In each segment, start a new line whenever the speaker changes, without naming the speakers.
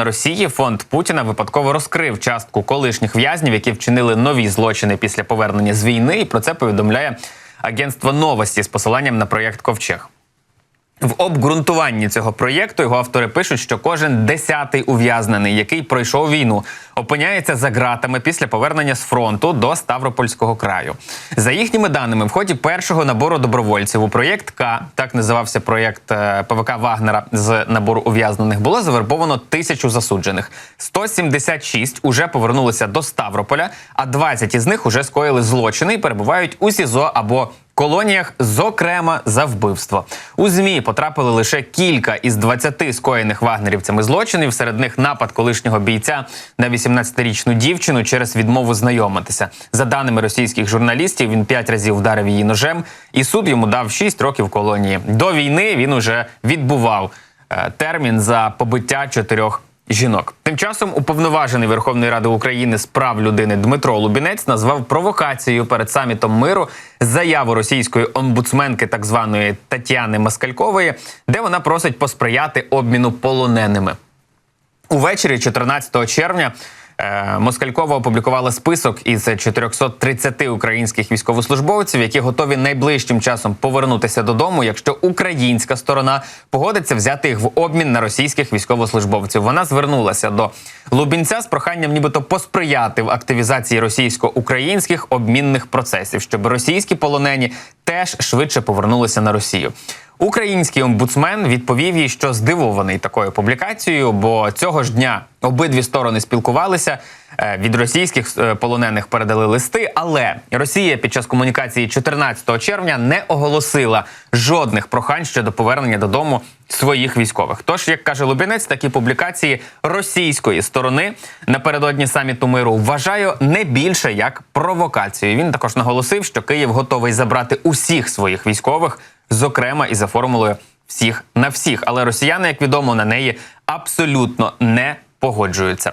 на Росії фонд Путіна випадково розкрив частку колишніх в'язнів, які вчинили нові злочини після повернення з війни. І про це повідомляє агентство новості з посиланням на проєкт Ковчег. В обґрунтуванні цього проєкту його автори пишуть, що кожен десятий ув'язнений, який пройшов війну, опиняється за ґратами після повернення з фронту до Ставропольського краю. За їхніми даними, в ході першого набору добровольців у проєкт К, так називався проєкт е, ПВК Вагнера з набору ув'язнених, було завербовано тисячу засуджених. 176 уже повернулися до Ставрополя, а 20 із них уже скоїли злочини і перебувають у СІЗО або колоніях, зокрема за вбивство. У змі потрапили лише кілька із 20 скоєних вагнерівцями злочинів. Серед них напад колишнього бійця на 18-річну дівчину через відмову знайомитися. За даними російських журналістів, він п'ять разів вдарив її ножем, і суд йому дав 6 років колонії. До війни він уже відбував е, термін за побиття чотирьох жінок. Тим часом уповноважений Верховної Ради України з прав людини Дмитро Лубінець назвав провокацією перед самітом миру заяву російської омбудсменки, так званої Тетяни Маскалькової, де вона просить посприяти обміну полоненими. Увечері 14 червня Москалькова опублікувала список із 430 українських військовослужбовців, які готові найближчим часом повернутися додому, якщо українська сторона погодиться взяти їх в обмін на російських військовослужбовців. Вона звернулася до Лубінця з проханням, нібито посприяти в активізації російсько-українських обмінних процесів, щоб російські полонені теж швидше повернулися на Росію. Український омбудсмен відповів їй, що здивований такою публікацією, бо цього ж дня обидві сторони спілкувалися. Е, Від російських е, полонених передали листи, але Росія під час комунікації 14 червня не оголосила жодних прохань щодо повернення додому своїх військових. Тож, як каже Лубінець, такі публікації російської сторони напередодні саміту миру вважаю не більше як провокацію. Він також наголосив, що Київ готовий забрати усіх своїх військових, зокрема і за формулою всіх на всіх. Але росіяни, як відомо, на неї абсолютно не погоджуються.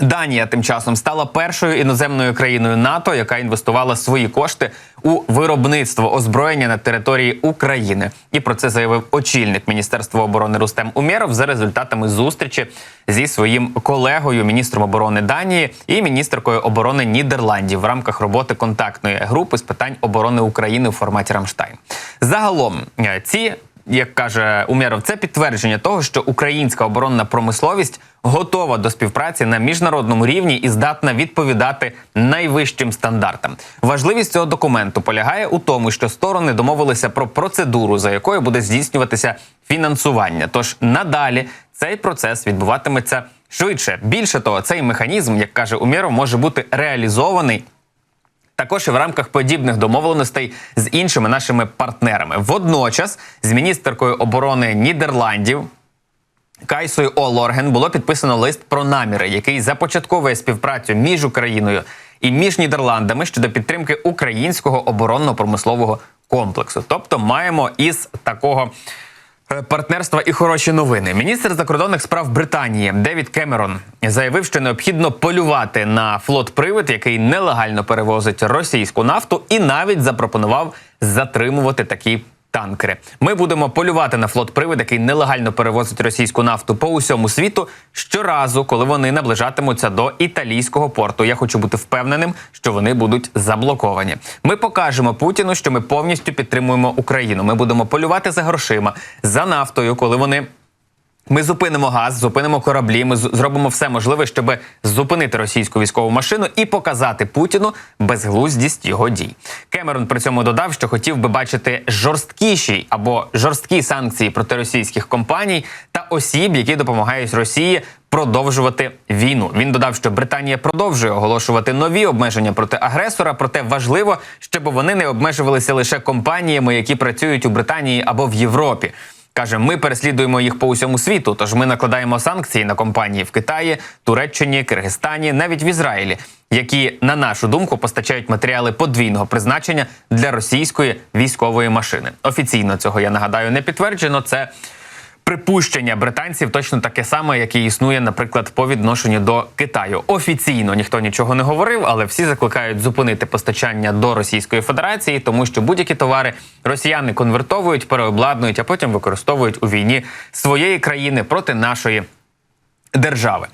Данія тим часом стала першою іноземною країною НАТО, яка інвестувала свої кошти у виробництво озброєння на території України. І про це заявив очільник Міністерства оборони Рустем Умєров за результатами зустрічі зі своїм колегою, міністром оборони Данії і міністеркою оборони Нідерландів в рамках роботи контактної групи з питань оборони України у форматі Рамштайн. Загалом е, ці як каже Умєров, це підтвердження того, що українська оборонна промисловість готова до співпраці на міжнародному рівні і здатна відповідати найвищим стандартам. Важливість цього документу полягає у тому, що сторони домовилися про процедуру, за якою буде здійснюватися фінансування. Тож надалі цей процес відбуватиметься швидше. Більше того, цей механізм, як каже Умєров, може бути реалізований також і в рамках подібних домовленостей з іншими нашими партнерами. Водночас з міністеркою оборони Нідерландів. Кайсою Олорген було підписано лист про наміри, який започатковує співпрацю між Україною і між Нідерландами щодо підтримки українського оборонно-промислового комплексу. Тобто маємо із такого партнерства і хороші новини. Міністр закордонних справ Британії Девід Кемерон заявив, що необхідно полювати на флот привид, який нелегально перевозить російську нафту, і навіть запропонував затримувати такі. Танкери, ми будемо полювати на флот привид, який нелегально перевозить російську нафту по усьому світу щоразу, коли вони наближатимуться до італійського порту. Я хочу бути впевненим, що вони будуть заблоковані. Ми покажемо Путіну, що ми повністю підтримуємо Україну. Ми будемо полювати за грошима за нафтою, коли вони ми зупинимо газ, зупинимо кораблі. Ми зробимо все можливе, щоб зупинити російську військову машину і показати Путіну безглуздість його дій. Кемерон при цьому додав, що хотів би бачити жорсткіші або жорсткі санкції проти російських компаній та осіб, які допомагають Росії. Продовжувати війну. Він додав, що Британія продовжує оголошувати нові обмеження проти агресора. Проте важливо, щоб вони не обмежувалися лише компаніями, які працюють у Британії або в Європі. Каже, ми переслідуємо їх по усьому світу. Тож ми накладаємо санкції на компанії в Китаї, Туреччині, Киргизстані, навіть в Ізраїлі, які, на нашу думку, постачають матеріали подвійного призначення для російської військової машини. Офіційно цього я нагадаю не підтверджено. Це припущення британців точно таке саме, яке існує, наприклад, по відношенню до Китаю. Офіційно ніхто нічого не говорив, але всі закликають зупинити постачання до Російської Федерації, тому що будь-які товари росіяни конвертовують, переобладнують, а потім використовують у війні своєї країни проти нашої. держави.